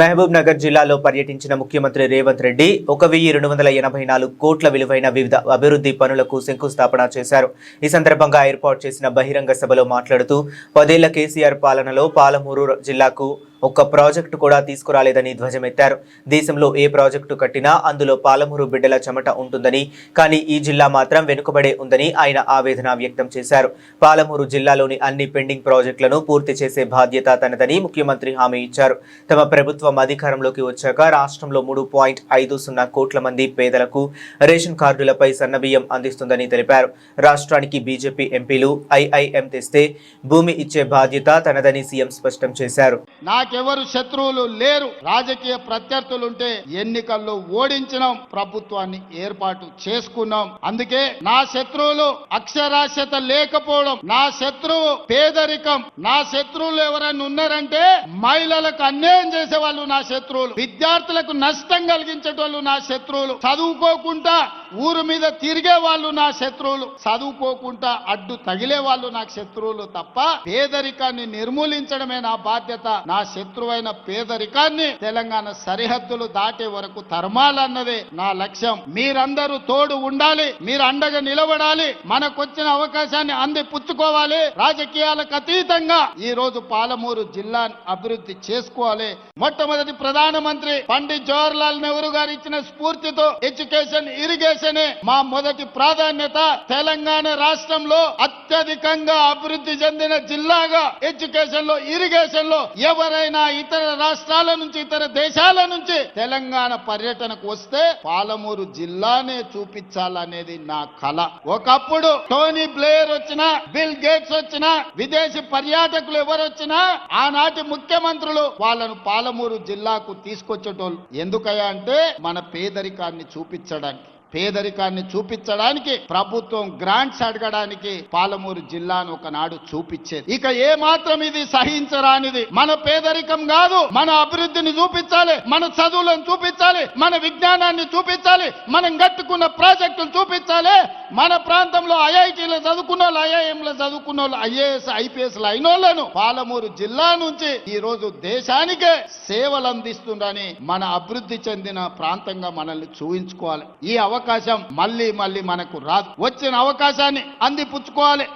మహబూబ్ నగర్ జిల్లాలో పర్యటించిన ముఖ్యమంత్రి రేవంత్ రెడ్డి ఒక వెయ్యి రెండు వందల ఎనభై నాలుగు కోట్ల విలువైన వివిధ అభివృద్ధి పనులకు శంకుస్థాపన చేశారు. ఈ సందర్భంగా ఏర్పాటు చేసిన బహిరంగ సభలో మాట్లాడుతూ పదేళ్ళ కేసీఆర్ పాలనలో పాలమూరు జిల్లాకు ఒక్క ప్రాజెక్టు కూడా తీసుకురాలేదని ధ్వజమెత్తారు. దేశంలో ఏ ప్రాజెక్టు కట్టినా అందులో పాలమూరు బిడ్డల చెమట ఉంటుందని కానీ ఈ జిల్లా మాత్రం వెనుకబడే ఉందని ఆయన ఆవేదన వ్యక్తం చేశారు. పాలమూరు జిల్లాలోని అన్ని పెండింగ్ ప్రాజెక్టులను పూర్తి చేసే బాధ్యత తనదని ముఖ్యమంత్రి హామీ ఇచ్చారు. తమ ప్రభుత్వం అధికారంలోకి వచ్చాక రాష్ట్రంలో మూడు పాయింట్ ఐదు సున్నా కోట్ల మంది పేదలకు రేషన్ కార్డులపై సన్నబియ్యం అందిస్తుందని తెలిపారు. రాష్ట్రానికి బీజేపీ ఎంపీలు ఐఐఎం తెస్తే భూమి ఇచ్చే బాధ్యత తనదని సీఎం స్పష్టం చేశారు. నాకెవరు శత్రువులు లేరు. రాజకీయ ప్రత్యర్థులుంటే ఎన్నికల్లో ఓడించినాం. ప్రభుత్వాన్ని ఏర్పాటు చేసుకున్నాం. అందుకే నా శత్రువులు అక్షరాస్యత లేకపోవడం నా శత్రువు పేదరికం నా శత్రువులు ఎవరైనా ఉన్నారంటే మహిళలకు అన్యాయం చేసే వాళ్ళు నా శత్రువులు. విద్యార్థులకు నష్టం కలిగించేటోళ్ళు నా శత్రువులు. చదువుకోకుండా ఊరు మీద తిరిగే వాళ్ళు నా శత్రువులు చదువుకోకుండా అడ్డు తగిలే వాళ్ళు నాకు శత్రువులు తప్ప పేదరికాన్ని నిర్మూలించడమే నా బాధ్యత. నా శత్రువైన పేదరికాన్ని తెలంగాణ సరిహద్దులు దాటే వరకు తరమాలన్నదే నా లక్ష్యం. మీరందరూ తోడు ఉండాలి మీరు అండగా నిలబడాలి మనకొచ్చిన అవకాశాన్ని అంది పుచ్చుకోవాలి. రాజకీయాలకు అతీతంగా ఈ రోజు పాలమూరు జిల్లా అభివృద్ధి చేసుకోవాలి. మొట్టమొదటి ప్రధానమంత్రి పండిత్ జవహర్లాల్ నెహ్రూ గారు ఇచ్చిన స్ఫూర్తితో ఎడ్యుకేషన్ ఇరిగేషన్ మా మొదటి ప్రాధాన్యత తెలంగాణ రాష్ట్రంలో అత్యధికంగా అభివృద్ధి చెందిన జిల్లాగా ఎడ్యుకేషన్లో ఇరిగేషన్లో ఎవరైనా ఇతర రాష్ట్రాల నుంచి ఇతర దేశాల నుంచి తెలంగాణ పర్యటనకు వస్తే పాలమూరు జిల్లానే చూపించాలనేది నా కళ ఒకప్పుడు టోనీ బ్లేయర్ వచ్చినా బిల్ గేట్స్ వచ్చినా విదేశీ పర్యాటకులు ఎవరు వచ్చినా ఆనాటి ముఖ్యమంత్రులు వాళ్ళను పాలమూరు జిల్లాకు తీసుకొచ్చేటోళ్ళు. ఎందుకయ్యా అంటే మన పేదరికాన్ని చూపించడానికి. పేదరికాన్ని చూపించడానికి ప్రభుత్వం గ్రాంట్స్ అడగడానికి పాలమూరు జిల్లాను ఒకనాడు చూపించేది. ఇక ఏ మాత్రం ఇది సహించరానిది. మన పేదరికం కాదు మన అభివృద్ధిని చూపించాలి మన చదువులను చూపించాలి మన విజ్ఞానాన్ని చూపించాలి మనం కట్టుకున్న ప్రాజెక్టులు చూపించాలి. మన ప్రాంతంలో ఐఐటీలో చదువుకున్న వాళ్ళు ఐఐఎంలో చదువుకున్న వాళ్ళు ఐఏఎస్ ఐపీఎస్ అయిన వాళ్ళను పాలమూరు జిల్లా నుంచి ఈ రోజు దేశానికే సేవలు అందిస్తుందని మన అభివృద్ధి చెందిన ప్రాంతంగా మనల్ని చూపించుకోవాలి ఈ అవకాశం మళ్ళీ మళ్ళీ మనకు రాదు. వచ్చిన అవకాశాన్ని అందిపుచ్చుకోవాలి.